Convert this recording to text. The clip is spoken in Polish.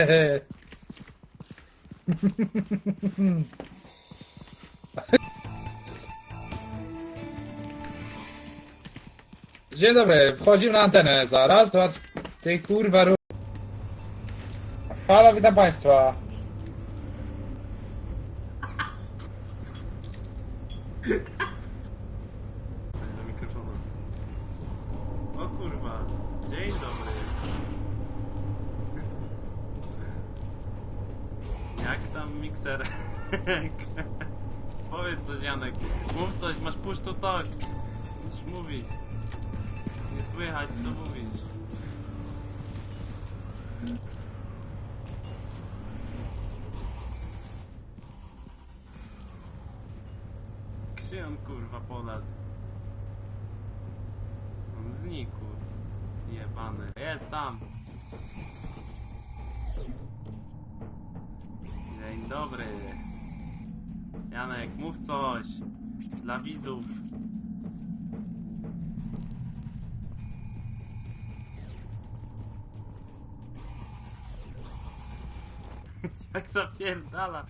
Dzień dobry, wchodzimy na antenę. Zaraz, trzy- ty kurwa ru... Halo, witam państwa. Coś do mikrofonu. O kurwa. Dzień dobry. Jak tam mikser? Powiedz coś Janek. Mów coś, masz push to talk. Musisz mówić. Nie słychać co mówisz. Gdzie on kurwa polazł? On znikł. Jebany. Jest tam. Dobry. Janek, mów coś. Dla widzów. Jak zapierdala.